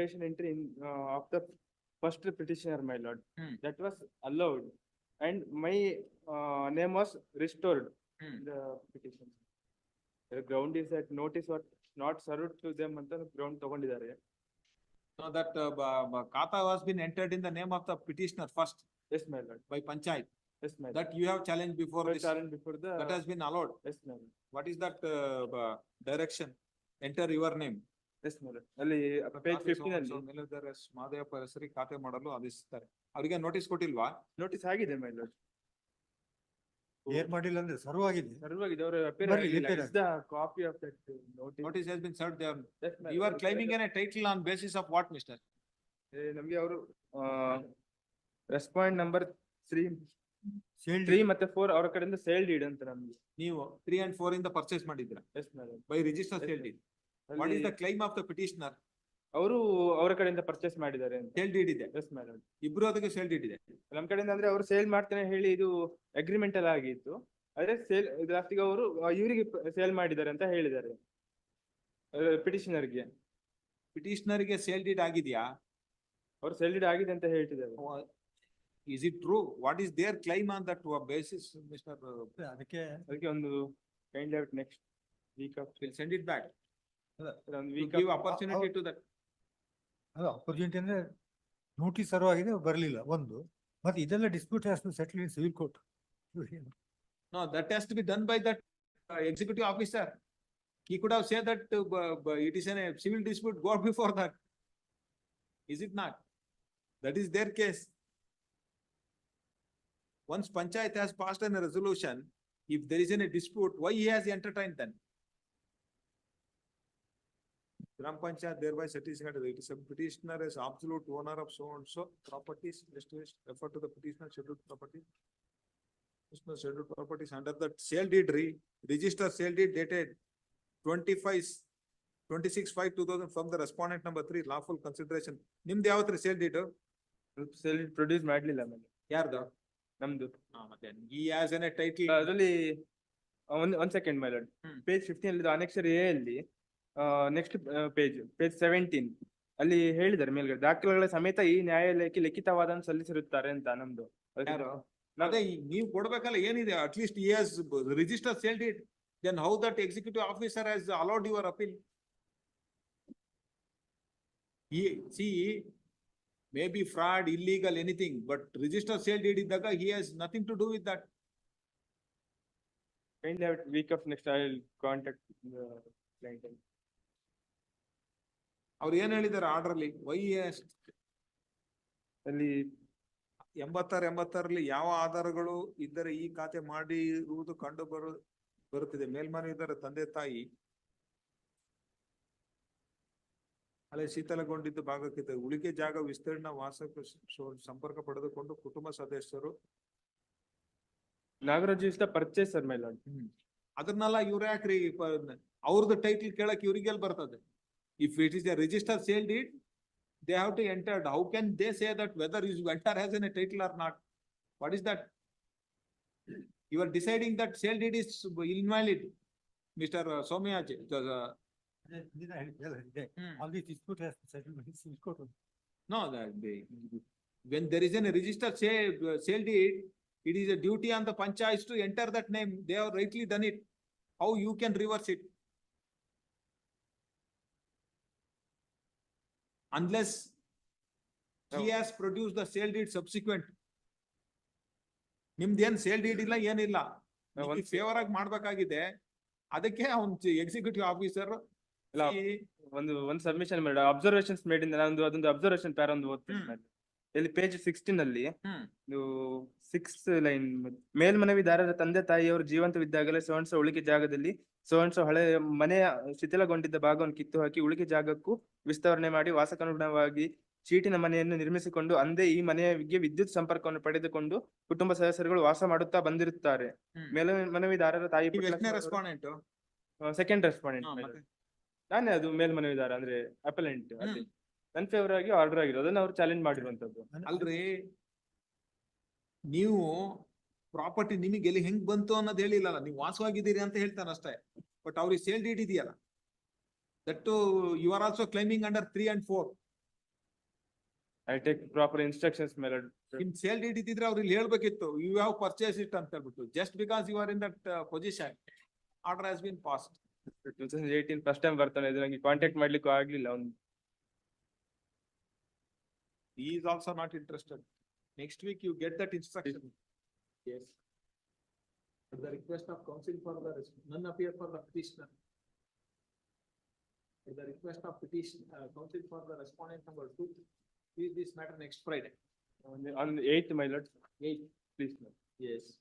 dictation entry in, uh, of the first petitioner, my lord. Hmm. That was allowed and my, uh, name was restored Hmm. in the petition. The ground is that notice was not served to them ಅಂತ ground ತಗೊಂಡಿದ್ದಾರೆ. So that uh, ba- ba- Kata has been entered in the name of the petitioner first Yes, my lord. by Panchayat. Yes, my lord. That you have challenged before For this, challenge before the. that has been allowed. Yes, my lord. What is that uh, ba- direction? Enter your name. Yes, my ಅಲ್ಲಿ page fifteen ಅಲ್ಲಿ ಮೇಲಿದ್ದಾರೆ S Mahadevappa ಹೆಸರಿಗೆ ಖಾತೆ ಮಾಡಲು ಆದೇಶಿಸುತ್ತಾರೆ ಅವರಿಗೆ notice ಕೊಟ್ಟಿಲ್ವಾ notice ಆಗಿದೆ, ಮೈ lord. ಏನ್ ಮಾಡಿಲ್ಲ ಅಂದ್ರೆ ಸರ್ವ್ ಆಗಿದೆ ಸರ್ವಾಗಿದೆ ಅವರು appear ಬರ್ಲಿ, ಆಗಿಲ್ಲ. The copy of that uh, notice has been serve there. You are claiming a title on basis of what, mister? ಏ, ನಮ್ಗೆ ಅವರು respond number three sold three ಮತ್ತೆ ಫೋರ್ ಅವರ ಕಡೆಯಿಂದ ಸೇಲ್ ಡೀಡ್ ಅಂತ ನಮ್ಗೆ ನೀವು ತ್ರೀ ಅಂಡ್ ಫೋರ್ ಇಂದ ಪರ್ಚೇಸ್ ಮಾಡಿದ್ದೀರಾ yes madam by register sale deed. What is the claim of the petitioner ಅವರು ಅವರ ಕಡೆಯಿಂದ ಪರ್ಚೇಸ್ ಮಾಡಿದ್ದಾರೆ ಅಂತ. ಸೇಲ್ ಡೀಡ್ ಇದೆ. ಎಸ್ ಮೇಡಮ್ ಇಬ್ರು ಅದಕ್ಕೆ ಸೇಲ್ ಡೀಡ್ ಇದೆ. ನಮ್ ಕಡೆಯಿಂದ ಅಂದ್ರೆ ಅವರು ಸೇಲ್ ಮಾಡ್ತೇನೆ ಹೇಳಿ ಇದು ಅಗ್ರಿಮೆಂಟ್ ಎಲ್ಲ ಆಗಿತ್ತು. ಅದೇ ಸೇಲ್ ಲಾಸ್ಟಿಗೆ ಅವರು ಇವರಿಗೆ ಸೇಲ್ ಮಾಡಿದ್ದಾರೆ ಅಂತ ಹೇಳಿದ್ದಾರೆ. ಪಿಟಿಷನರ್ಗೆ ಪಿಟಿಷನರ್ಗೆ ಗೆ. ಸೇಲ್ ಡೀಡ್ ಆಗಿದೆಯಾ? ಅವ್ರು ಸೇಲ್ ಡೀಡ್ ಆಗಿದೆ ಅಂತ ಹೇಳ್ತಿದ್ದಾರೆ. Is it true what is there claim on that basis mister ಅದಕ್ಕೆ ಅದಕ್ಕೆ ಒಂದು kind next week of We'll send it back. To give opportunity to that. ಅದು ಅಪರ್ಚುನಿಟಿ ಅಂದ್ರೆ ನೋಟಿಸ್ ಸರ್ವ್ ಆಗಿದೆ ಬರ್ಲಿಲ್ಲ ಒಂದು ಮತ್ತೆ ಇದೆಲ್ಲ dispute has to settle in civil court No, that has to be done by that uh, executive officer. He could have said that uh, bu- bu- it is an a civil dispute, go before that. Is it not? That is their case. Once panchayat has passed a resolution, if there is any dispute, why he has entertained then? Gram Panchayat thereby satisfied that it is a petitioner as absolute owner of so and so properties, Just refer to the petitioner scheduled property. Petitioner scheduled properties under the sale deed re, register sale deed dated twenty-five, twenty-six, five, two thousand from the respondent number 3 lawful consideration. ನಿಮ್ದು ಯಾವತ್ರಿ sale deed sale produce ಮಾಡ್ಲಿಲ್ಲ ಆಮೇಲೆ ಯಾರ್ದು? ನಮ್ದು ಹಾ, ಮತ್ತೆ he has an a title. ಅದರಲ್ಲಿ ಒಂದ್ ಒಂದ್ second my lord hmm. Page fifteen ಅಲ್ಲಿ ಅನೆಕ್ಷರ್ ಎ ಅಲ್ಲಿ ನೆಕ್ಸ್ಟ್ ಪೇಜ್ ಪೇಜ್ ಸೆವೆಂಟೀನ್ ಅಲ್ಲಿ ಹೇಳಿದ್ದಾರೆ ಮೇಲ್ಗಡೆ ದಾಖಲೆಗಳ ಸಮೇತ ಈ ನ್ಯಾಯಾಲಯಕ್ಕೆ ಲಿಖಿತವಾದ ಸಲ್ಲಿಸಿರುತ್ತಾರೆ ಅಂತ ನಮ್ದು ಅದಕ್ಕೆ ಯಾರು? ನಾವ್- ಅದೇ ಈ- ನೀವ್ ಕೊಡ್ಬೇಕಲ್ಲ ಏನಿದೆ at least he has registered sale deed. Then how that executive officer has allowed your appeal? He, see, maybe fraud, illegal, anything, but register sale deed ಇದ್ದಾಗ he has nothing to do with that. kindly have week of next I will contact the client. ಅವ್ರು ಏನ್ ಹೇಳಿದ್ದಾರೆ order ಅಲ್ಲಿ? Y ಅಲ್ಲಿ ಎಂಬತ್ತಾರು ಎಂಬತ್ತಾರಲ್ಲಿ ಯಾವ ಆಧಾರಗಳು ಇದ್ದರೆ ಈ ಖಾತೆ ಮಾಡಿರುವುದು ಕಂಡು ಬರು ಬರುತ್ತಿದೆ. ಮೇಲ್ಮನೆಯಿದ್ದರ ತಂದೆ ತಾಯಿ. ಅಲೆ ಶೀತಲಗೊಂಡಿದ್ದು ಭಾಗಕ್ಕಿದೆ ಉಳಿಕೆ ಜಾಗ ವಿಸ್ತೀರ್ಣ ವಾಸ ಸಂಪರ್ಕ ಪಡೆದುಕೊಂಡು ಕುಟುಂಬ ಸದಸ್ಯರು. Nagaraj is the purchaser my lord ಅದನ್ನೆಲ್ಲ ಇವ್ರ ಯಾಕ್ರಿ ಅವ್ರದ್ದು ಟೈಟ್ಲ್ ಕೇಳಕ್ ಇವ್ರಿಗೆಲ್ ಬರ್ತದೆ. If it is a registered sale deed, they have to enter. How can they say that whether you enter has a title or not? What is that? You are deciding that sale deed is invalid, Mr. Uh, Somiaji. Hmm. All this dispute has settlement. No, that they, when there is a registered sale, uh, sale deed, it is a duty on the panchayats to enter that name. They have rightly done it. How you can reverse it? Unless he No. has produced the sale deed subsequent. ಏನ್ sale deed ಇಲ್ಲ ಏನಿಲ್ಲ ನಾವ್ ಒಂದ್ favour ಆಗಿ ಮಾಡ್ಬೇಕಾಗಿದೆ ಅದಕ್ಕೆ ಅವ್ನ್ executive officer ಇಲ್ಲ, ಒಂದು ಒಂದು ಸಬ್ಮಿಷನ್ ಮೇಡ ಅಬ್ಸರ್ವೇಷನ್ಸ್ ಮೇಡ್ ಇಂದ ನಾನು ಅದೊಂದು ಅಬ್ಸರ್ವೇಷನ್ ಪ್ಯಾರ ಒಂದು ಓದ್ತೀನಿ ಹ್ಮ್. ಇಲ್ಲಿ ಪೇಜ್ ಸಿಕ್ಸ್ಟೀನ್ ಅಲ್ಲಿ ಹ್ಮ್. ಸಿಕ್ಸ್ ಲೈನ್ ಮೇಲ್ಮನವಿದಾರರ ತಂದೆ ತಾಯಿಯವರು ಜೀವಂತವಿದ್ದಾಗಲೇ ಸೋಣಸ ಉಳಿಕೆ ಜಾಗದಲ್ಲಿ ಸೋಣಸ ಹಳೆ ಮನೆಯ ಶಿಥಿಲಗೊಂಡಿದ್ದ ಭಾಗವನ್ನು ಕಿತ್ತು ಹಾಕಿ ಉಳಿಕೆ ಜಾಗಕ್ಕೂ ವಿಸ್ತರಣೆ ಮಾಡಿ ವಾಸಕ್ಕನುಗುಣವಾಗಿ ಚೀಟಿನ ಮನೆಯನ್ನು ನಿರ್ಮಿಸಿಕೊಂಡು ಅಂದೇ ಈ ಮನೆಗೆ ವಿದ್ಯುತ್ ಸಂಪರ್ಕವನ್ನು ಪಡೆದುಕೊಂಡು ಕುಟುಂಬ ಸದಸ್ಯರುಗಳು ವಾಸ ಮಾಡುತ್ತಾ ಬಂದಿರುತ್ತಾರೆ ಹ್ಮ್. ಮೇಲ ಮನವಿದಾರರ ತಾಯಿ ಎಷ್ಟನೇ ರೆಸ್ಪಾಂಡೆಂಟ್ ಸೆಕೆಂಡ್ ರೆಸ್ಪಾಂಡೆಂಟ್ ನಾನೇ ಅದು ಮೇಲ್ಮನವಿದಾರ ಅಂದ್ರೆ ಅಪಲೆಂಟ್. ನನ್ ಫೇವರ್ ಆಗಿ ಆರ್ಡರ್ ಆಗಿರೋದು. ಅದನ್ನ ಅವ್ರು ಚಾಲೆಂಜ್ ಮಾಡಿರುವಂತದ್ದು. ಅಲ್ರಿ. ನೀವು ಪ್ರಾಪರ್ಟಿ ನಿಮಗೆ ಎಲ್ಲಿ ಹೆಂಗ್ ಬಂತು ಅನ್ನೋದು ಹೇಳಿಲ್ಲ ನೀವು ವಾಸವಾಗಿದ್ದೀರಿ ಅಂತ ಹೇಳ್ತಾರೆ ಅಷ್ಟೇ. ಬಟ್ ಅವ್ರಿಗೆ ಸೇಲ್ ಡೀಡ್ ಇದೆಯಲ್ಲ. That you are also claiming under three and four I take proper instructions ಮೇಲೆ ನಿಮ್ ಸೇಲ್ ಡೀಡ್ ಇದ್ದಿದ್ರೆ ಅವ್ರು ಇಲ್ಲಿ ಹೇಳ್ಬೇಕಿತ್ತು. ಯು ಹ್ಯಾವ್ ಪರ್ಚೇಸ್ ಇಟ್ ಅಂತ ಹೇಳ್ಬಿಟ್ಟು. Just because you are in that position order has been passed two thousand eighteen first time ಬರ್ತಾನೆ. ಇದು ನಂಗೆ ಕಾಂಟ್ಯಾಕ್ಟ್ ಮಾಡ್ಲಿಕ್ಕೂ ಆಗ್ಲಿಲ್ಲ. ಅವ್ನು He is also not interested. Next week you get that instruction. Yes. At the request of council for the, res- none appear for the petitioner. At the request of petition, uh, council for the respondent number two, is this matter next Friday. on the eighth, my lord, Eight. please. Yes.